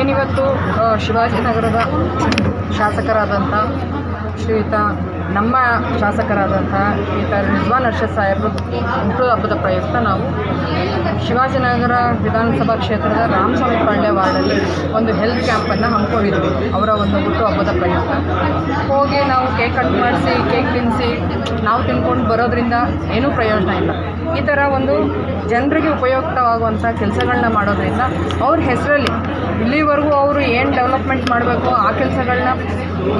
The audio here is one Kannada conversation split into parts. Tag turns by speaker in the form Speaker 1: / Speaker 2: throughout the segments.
Speaker 1: ಏನಿವತ್ತು ಶಿವಾಜಿನಗರದ ಶಾಸಕರಾದಂಥ ಶ್ರೀಯುತ, ನಮ್ಮ ಶಾಸಕರಾದಂಥ ಶ್ರೀಯುತ ರಿಜ್ವಾನ್ ಅರ್ಷದ್ ಸಾಹೇಬರು ಹುಟ್ಟು ಹಬ್ಬದ ಪ್ರಯುಕ್ತ ನಾವು ಶಿವಾಜಿನಗರ ವಿಧಾನಸಭಾ ಕ್ಷೇತ್ರದ ರಾಮಸ್ವಾಮಿ ಪಾಳ್ಯ ವಾರ್ಡಲ್ಲಿ ಒಂದು ಹೆಲ್ತ್ ಕ್ಯಾಂಪನ್ನು ಹಮ್ಮಿಕೊಂಡಿದ್ವಿ. ಅವರ ಒಂದು ಹುಟ್ಟುಹಬ್ಬದ ಪ್ರಯುಕ್ತ. ಹೋಗಿ ನಾವು ಕೇಕ್ ಕಟ್ ಮಾಡಿಸಿ ಕೇಕ್ ತಿನ್ನಿಸಿ, ನಾವು ತಿನ್ಕೊಂಡು ಬರೋದ್ರಿಂದ ಏನೂ ಪ್ರಯೋಜನ ಇಲ್ಲ. ಈ ಥರ ಒಂದು ಜನರಿಗೆ ಉಪಯುಕ್ತವಾಗುವಂಥ ಕೆಲಸಗಳನ್ನ ಮಾಡೋದ್ರಿಂದ ಅವ್ರ ಹೆಸರಲ್ಲಿ ಇಲ್ಲಿವರೆಗೂ ಅವರು ಏನು ಡೆವಲಪ್ಮೆಂಟ್ ಮಾಡಬೇಕು, ಆ ಕೆಲಸಗಳನ್ನ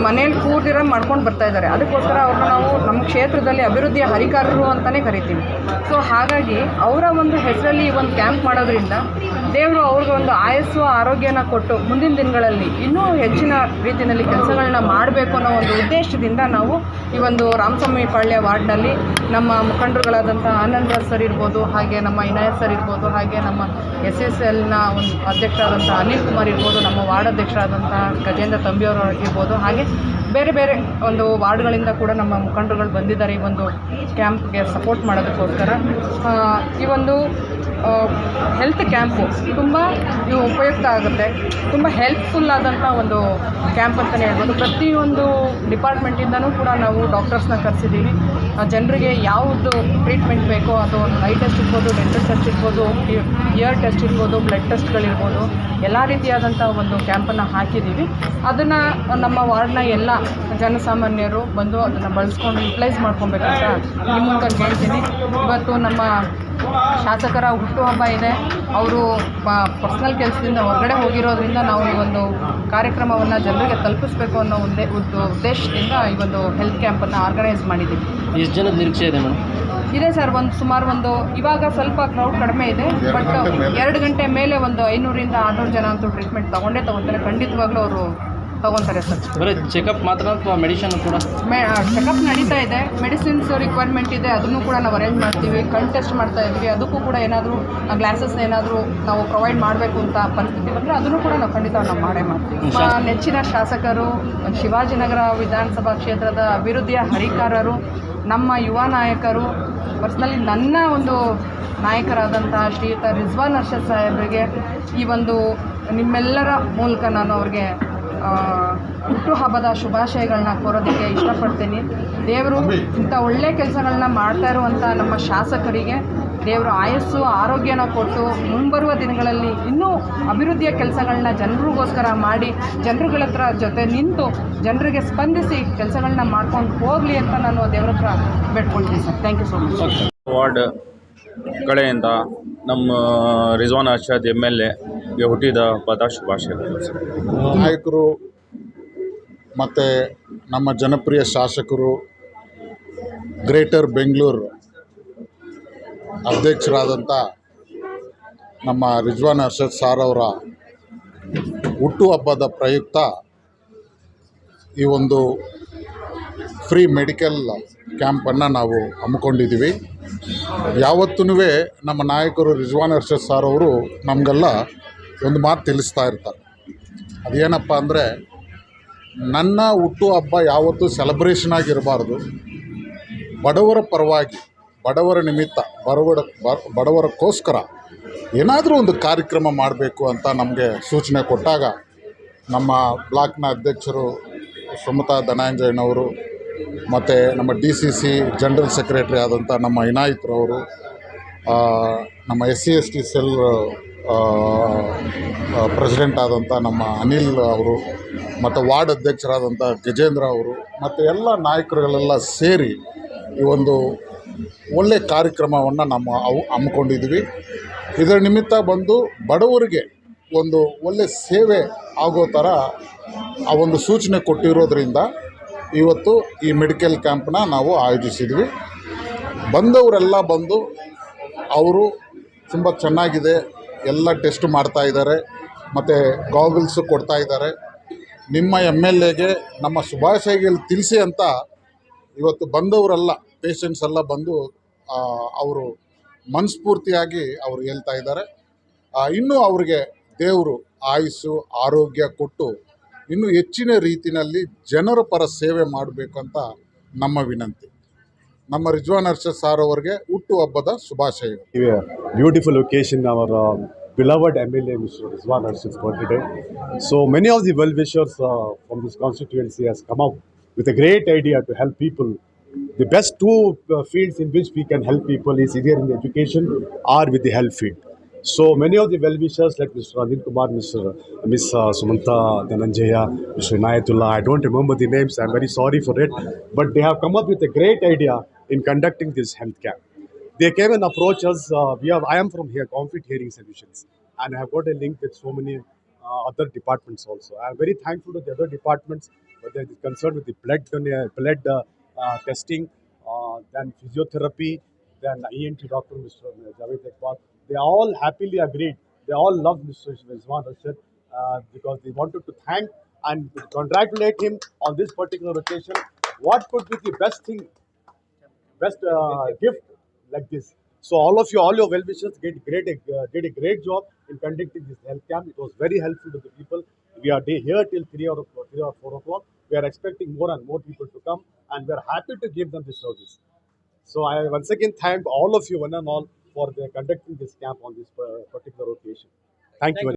Speaker 1: ಮನೇಲಿ ಕೂತಿರೋ ಮಾಡ್ಕೊಂಡು ಬರ್ತಾ ಇದ್ದಾರೆ ಅದಕ್ಕೋಸ್ಕರ ಅವ್ರನ್ನ ನಾವು ನಮ್ಮ ಕ್ಷೇತ್ರದಲ್ಲಿ ಅಭಿವೃದ್ಧಿಯ ಹರಿಕಾರರು ಅಂತಲೇ ಕರಿತೀವಿ. ಸೊ ಹಾಗಾಗಿ ಅವರ ಒಂದು ಹೆಸರಲ್ಲಿ ಈ ಒಂದು ಕ್ಯಾಂಪ್ ಮಾಡೋದ್ರಿಂದ ದೇವರು ಅವ್ರಿಗೆ ಒಂದು ಆಯಸ್ಸು, ಆರೋಗ್ಯನ ಕೊಟ್ಟು ಮುಂದಿನ ದಿನಗಳಲ್ಲಿ ಇನ್ನೂ ಹೆಚ್ಚಿನ ರೀತಿಯಲ್ಲಿ ಕೆಲಸಗಳನ್ನ ಮಾಡಬೇಕು ಅನ್ನೋ ಒಂದು ಉದ್ದೇಶದಿಂದ ನಾವು ಈ ಒಂದು ರಾಮಸ್ವಾಮಿ ಪಾಳ್ಯ ವಾರ್ಡ್ನಲ್ಲಿ ನಮ್ಮ ಮುಖಂಡರುಗಳಾದಂಥ ಆನಂದ್ ಸರ್ ಇರ್ಬೋದು, ಹಾಗೆ ನಮ್ಮ ಇನಾಯತ್ ಸರ್ ಇರ್ಬೋದು, ಹಾಗೆ ನಮ್ಮ ಎಸ್ ಎಸ್ ಎಲ್ನ ಒಂದು ಅಧ್ಯಕ್ಷರಾದಂಥ ಅನಿಲ್ ಕುಮಾರ್ ಇರ್ಬೋದು, ನಮ್ಮ ವಾರ್ಡ್ ಅಧ್ಯಕ್ಷರಾದಂಥ ಗಜೇಂದ್ರ ತಂಬಿಯವರು ಇರ್ಬೋದು ಹಾಗೆ ಬೇರೆ ಬೇರೆ ಒಂದು ವಾರ್ಡ್ಗಳಿಂದ ಕೂಡ ನಮ್ಮ ಮುಖಂಡರುಗಳು ಬಂದಿದ್ದಾರೆ ಈ ಒಂದು ಕ್ಯಾಂಪ್ಗೆ ಸಪೋರ್ಟ್ ಮಾಡೋದಕ್ಕೋಸ್ಕರ. ಈ ಒಂದು ಹೆಲ್ತ್ ಕ್ಯಾಂಪು ತುಂಬ ಉಪಯುಕ್ತ ಆಗುತ್ತೆ. ತುಂಬ ಹೆಲ್ಪ್ಫುಲ್ ಆದಂಥ ಒಂದು ಕ್ಯಾಂಪ್ ಅಂತಲೇ ಹೇಳ್ಬೋದು. ಪ್ರತಿಯೊಂದು ಡಿಪಾರ್ಟ್ಮೆಂಟಿಂದನೂ ಕೂಡ ನಾವು ಡಾಕ್ಟರ್ಸ್ನ ಕರೆಸಿದ್ದೀವಿ. ಜನರಿಗೆ ಯಾವುದು ಟ್ರೀಟ್ಮೆಂಟ್ ಬೇಕೋ ಅದು ಐ ಟೆಸ್ಟ್ ಇರ್ಬೋದು ಡೆಂಟಲ್ ಟೆಸ್ಟ್ ಇರ್ಬೋದು ಇಯರ್ ಟೆಸ್ಟ್ ಇರ್ಬೋದು ಬ್ಲಡ್ ಟೆಸ್ಟ್ಗಳಿರ್ಬೋದು ಎಲ್ಲ ರೀತಿಯಾದಂಥ ಒಂದು ಕ್ಯಾಂಪನ್ನು ಹಾಕಿದ್ದೀವಿ. ಅದನ್ನು ನಮ್ಮ ವಾರ್ಡ್ನ ಎಲ್ಲ ಜನಸಾಮಾನ್ಯರು ಬಂದು ಅದನ್ನು ಬಳಸ್ಕೊಂಡು ಯುಟಿಲೈಸ್ ಮಾಡ್ಕೊಬೇಕಂತ ಈ ಮೂಲಕ ಕೇಳ್ತೀನಿ. ಇವತ್ತು ನಮ್ಮ ಶಾಸಕರ ಹುಟ್ಟುಹಬ್ಬ ಇದೆ. ಅವರು ಪರ್ಸ್ನಲ್ ಕೆಲಸದಿಂದ ಹೊರಗಡೆ ಹೋಗಿರೋದ್ರಿಂದ ನಾವು ಈ ಒಂದು ಕಾರ್ಯಕ್ರಮವನ್ನು ಜನರಿಗೆ ತಲುಪಿಸ್ಬೇಕು ಅನ್ನೋ ಒಂದೇ ಉದ್ದ ಉದ್ದೇಶದಿಂದ ಈ ಒಂದು ಹೆಲ್ತ್ ಕ್ಯಾಂಪನ್ನು ಆರ್ಗನೈಸ್ ಮಾಡಿದ್ದೀವಿ.
Speaker 2: ಎಷ್ಟು ಜನದ ನಿರೀಕ್ಷೆ ಇದೆ ಮೇಡಮ್?
Speaker 1: ಇದೆ ಸರ್ ಒಂದು ಸುಮಾರು ಒಂದು ಇವಾಗ ಸ್ವಲ್ಪ ಕ್ರೌಡ್ ಕಡಿಮೆ ಇದೆ ಬಟ್ ಎರಡು ಗಂಟೆ ಮೇಲೆ ಒಂದು ಐನೂರಿಂದ ಆರುನೂರು ಜನ ಅಂತೂ ಟ್ರೀಟ್ಮೆಂಟ್ ತೊಗೊಂಡೇ ತೊಗೊತಾರೆ ಖಂಡಿತವಾಗ್ಲೂ ಅವರು ತೊಗೊತಾರೆ ಸರ್.
Speaker 2: ಬರೀ ಚೆಕಪ್ ಮಾತ್ರ ಅಥವಾ ಮೆಡಿಷನ್ ಕೂಡ?
Speaker 1: ಮೆ ಚೆಕಪ್ ನಡೀತಾ ಇದೆ. ಮೆಡಿಸಿನ್ಸ್ ರಿಕ್ವೈರ್ಮೆಂಟ್ ಇದೆ. ಅದನ್ನು ಕೂಡ ನಾವು ಅರೇಂಜ್ ಮಾಡ್ತೀವಿ. ಕಣ್ ಟೆಸ್ಟ್ ಮಾಡ್ತಾ ಇದ್ವಿ. ಅದಕ್ಕೂ ಕೂಡ ಏನಾದರೂ ಗ್ಲಾಸಸ್ ಏನಾದರೂ ನಾವು ಪ್ರೊವೈಡ್ ಮಾಡಬೇಕು ಅಂತ ಪರಿಸ್ಥಿತಿ ಬಂದರೆ ಅದನ್ನು ಕೂಡ ನಾವು ಖಂಡಿತ ನಾವು ಮಾಡೇ ಮಾಡ್ತೀವಿ. ನಮ್ಮ ನೆಚ್ಚಿನ ಶಾಸಕರು ಶಿವಾಜಿನಗರ ವಿಧಾನಸಭಾ ಕ್ಷೇತ್ರದ ಅಭಿವೃದ್ಧಿಯ ಹರಿಕಾರರು ನಮ್ಮ ಯುವ ನಾಯಕರು ಪರ್ಸ್ನಲಿ ನನ್ನ ಒಂದು ನಾಯಕರಾದಂತಹ ಶ್ರೀಯುತ ರಿಜ್ವಾನ್ ಅರ್ಷದ್ ಸಾಹೇಬರಿಗೆ ಈ ಒಂದು ನಿಮ್ಮೆಲ್ಲರ ಮೂಲಕ ನಾನು ಅವ್ರಿಗೆ ಹುಟ್ಟುಹಬ್ಬದ ಶುಭಾಶಯಗಳನ್ನ ಕೋರೋದಕ್ಕೆ ಇಷ್ಟಪಡ್ತೀನಿ. ದೇವರು ಇಂಥ ಒಳ್ಳೆಯ ಕೆಲಸಗಳನ್ನ ಮಾಡ್ತಾ ಇರುವಂಥ ನಮ್ಮ ಶಾಸಕರಿಗೆ ದೇವರು ಆಯಸ್ಸು ಆರೋಗ್ಯನ ಕೊಟ್ಟು ಮುಂಬರುವ ದಿನಗಳಲ್ಲಿ ಇನ್ನೂ ಅಭಿವೃದ್ಧಿಯ ಕೆಲಸಗಳನ್ನ ಜನರಿಗೋಸ್ಕರ ಮಾಡಿ ಜನರುಗಳ ಹತ್ರ ಜೊತೆ ನಿಂತು ಜನರಿಗೆ ಸ್ಪಂದಿಸಿ ಕೆಲಸಗಳನ್ನ ಮಾಡ್ಕೊಂಡು ಹೋಗಲಿ ಅಂತ ನಾನು ದೇವ್ರ ಹತ್ರ ಬೇಡ್ಕೊಳ್ತೀನಿ sir. Thank you so much
Speaker 3: ward ಕಡೆಯಿಂದ ನಮ್ಮ ರಿಜ್ವಾನ್ ಅರ್ಷದ್ ಎಂ ಎಲ್ ಎಗೆ ಹುಟ್ಟಿದ ಹಬ್ಬದ ಶುಭಾಶಯಗಳು.
Speaker 4: ನಾಯಕರು ಮತ್ತು ನಮ್ಮ ಜನಪ್ರಿಯ ಶಾಸಕರು ಗ್ರೇಟರ್ ಬೆಂಗಳೂರು ಅಧ್ಯಕ್ಷರಾದಂಥ ನಮ್ಮ ರಿಜ್ವಾನ್ ಅರ್ಷದ್ ಸಾರ್ ಅವರ ಹುಟ್ಟುಹಬ್ಬದ ಪ್ರಯುಕ್ತ ಈ ಒಂದು ಫ್ರೀ ಮೆಡಿಕಲ್ ಕ್ಯಾಂಪನ್ನು ನಾವು ಹಮ್ಮಿಕೊಂಡಿದ್ದೀವಿ. ಯಾವತ್ತೂ ನಮ್ಮ ನಾಯಕರು ರಿಜ್ವಾನ್ ಅರ್ಷದ್ ಸಾರ್ ಅವರು ನಮಗೆಲ್ಲ ಒಂದು ಮಾತು ತಿಳಿಸ್ತಾ ಇರ್ತಾರೆ. ಅದೇನಪ್ಪ ಅಂದರೆ, ನನ್ನ ಹುಟ್ಟು ಹಬ್ಬ ಯಾವತ್ತೂ ಸೆಲೆಬ್ರೇಷನ್ ಆಗಿರಬಾರ್ದು. ಬಡವರ ಪರವಾಗಿ, ಬಡವರ ನಿಮಿತ್ತ, ಬಡವರ, ಬಡವರಕ್ಕೋಸ್ಕರ ಏನಾದರೂ ಒಂದು ಕಾರ್ಯಕ್ರಮ ಮಾಡಬೇಕು ಅಂತ ನಮಗೆ ಸೂಚನೆ ಕೊಟ್ಟಾಗ, ನಮ್ಮ ಬ್ಲಾಕ್ನ ಅಧ್ಯಕ್ಷರು ಸುಮತಾ ಧನಂಜಯನವರು ಮತ್ತು ನಮ್ಮ D C C general secretary ಆದಂಥ ನಮ್ಮ ಇನಾಯಿತ್ರವರು ನಮ್ಮ S C S T cell president ಆದಂಥ ನಮ್ಮ ಅನಿಲ್ ಅವರು, ಮತ್ತು ವಾರ್ಡ್ ಅಧ್ಯಕ್ಷರಾದಂಥ ಗಜೇಂದ್ರ ಅವರು, ಮತ್ತು ಎಲ್ಲ ನಾಯಕರುಗಳೆಲ್ಲ ಸೇರಿ ಈ ಒಂದು ಒಳ್ಳೆಯ ಕಾರ್ಯಕ್ರಮವನ್ನು ನಮ್ಮ ಅವು ಹಮ್ಮಿಕೊಂಡಿದ್ವಿ. ಇದರ ನಿಮಿತ್ತ ಬಂದು ಬಡವರಿಗೆ ಒಂದು ಒಳ್ಳೆ ಸೇವೆ ಆಗೋ ಥರ ಆ ಒಂದು ಸೂಚನೆ ಕೊಟ್ಟಿರೋದ್ರಿಂದ ಇವತ್ತು ಈ ಮೆಡಿಕಲ್ ಕ್ಯಾಂಪ್ನ ನಾವು ಆಯೋಜಿಸಿದ್ವಿ. ಬಂದವರೆಲ್ಲ ಬಂದು ಅವರು ತುಂಬ ಚೆನ್ನಾಗಿದೆ ಎಲ್ಲ ಟೆಸ್ಟ್ ಮಾಡ್ತಾ ಇದ್ದಾರೆ. ಮತ್ತು ಗಾಗಲ್ಸು ಕೊಡ್ತಾ ಇದ್ದಾರೆ. ನಿಮ್ಮ ಎಂ ಎಲ್ ಎಗೆ ನಮ್ಮ ಶುಭಾಶಯಗಳು ತಿಳಿಸಿ ಅಂತ ಇವತ್ತು ಬಂದವರೆಲ್ಲ ಪೇಷಂಟ್ಸ್ ಎಲ್ಲ ಬಂದು ಅವರು ಮನಸ್ಫೂರ್ತಿಯಾಗಿ ಅವರು ಹೇಳ್ತಾ ಇದ್ದಾರೆ. ಇನ್ನೂ ಅವರಿಗೆ ದೇವರು ಆಯುಸ್ಸು, ಆರೋಗ್ಯ ಕೊಟ್ಟು ಇನ್ನೂ ಹೆಚ್ಚಿನ ರೀತಿಯಲ್ಲಿ ಜನರ ಪರ ಸೇವೆ ಮಾಡಬೇಕು ಅಂತ ನಮ್ಮ ವಿನಂತಿ. ನಮ್ಮ ರಿಜ್ವಾನ್ ಅರ್ಷದ್ ಸಾರ್ ಅವರಿಗೆ ಹುಟ್ಟುಹಬ್ಬದ ಶುಭಾಶಯಗಳು
Speaker 5: beautiful occasion our uh, beloved MLA, Mr. Rizwan Arshid's birthday. So many of the well-wishers uh, from this constituency has come up with a great idea to help people. The best two uh, fields in which we can help people is either in education or with the health field. So many of the well-wishers like Mr. Anil Kumar, Mr. Miss uh, Sumanta Dhananjaya, Mr. Inayatullah, I don't remember the names, I'm very sorry for it, but they have come up with a great idea in conducting this health camp. They came and approached us. Uh, we have, I am from here, Conflict Hearing Solutions, and I have got a link with so many uh, other departments also. I am very thankful to the other departments, whether are concerned with the blood, blood uh, uh, testing, uh, then physiotherapy, then ENT doctor, Mr. Javed Iqbal. They all happily agreed. They all love Mr. Rizwan Rashid uh, because they wanted to thank and congratulate him on this particular occasion. What could be the best thing best uh, gift like this. So all of you, all your well-wishers, get great, uh, did a great job in conducting this health camp. It was very helpful to the people. We are here till three or three or four o'clock. We are expecting more and more people to come, and we are happy to give them this service. So I once again thank all of you, one and all, for the conducting this camp on this uh, particular occasion. Thank you. very